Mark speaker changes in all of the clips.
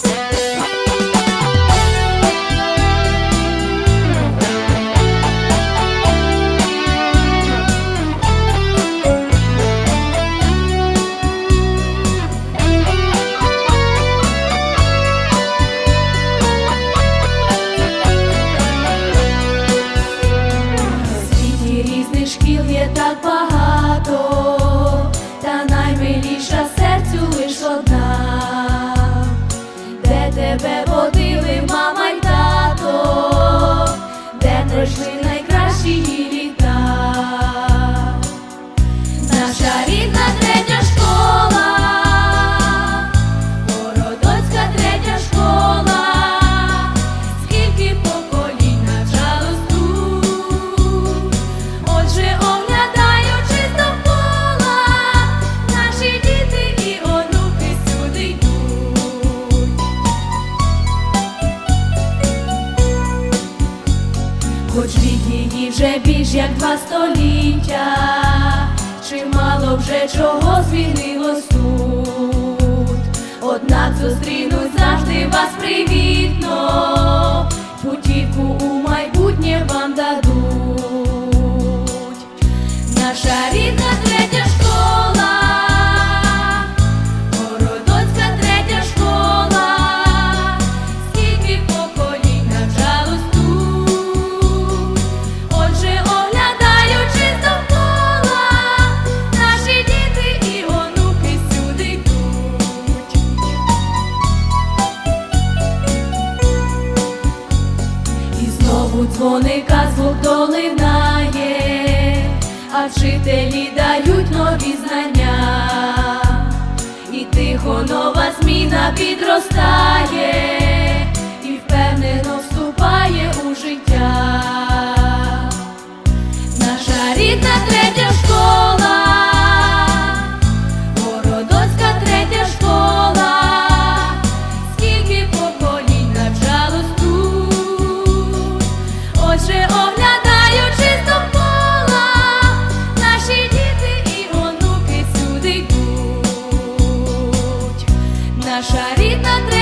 Speaker 1: Yeah. Століття, чимало вже чого змінилось тут. Однак зустрінуть завжди вас привітно, путівку у майбутнє вам а вчителі дають нові знання, і тихо нова зміна підростає, і впевнено вступає у життя. Наша рідна Наша рідна третя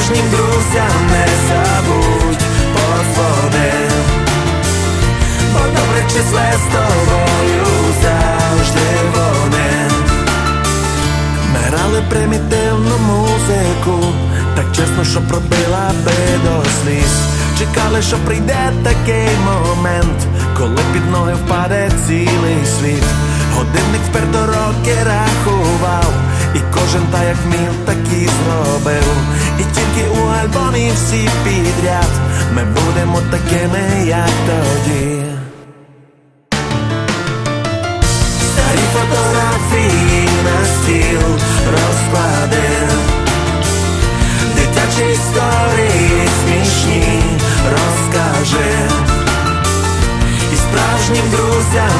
Speaker 2: справжнім друзям не забудь подзвони. Бо добре числе з тобою завжди вони. Ми грали примітивну музику Так чесно, що пробила би до сліз. Чекали, що прийде такий момент, коли під ноги впаде цілий світ. Годинник вперто роки рахував, і кожен та як вмів, так і зробив. І тільки у альбомі всі підряд ми будемо такими, як тоді. Старі фотографії на стіл розклади, дитячі історії смішні розкажи, і справжнім друзям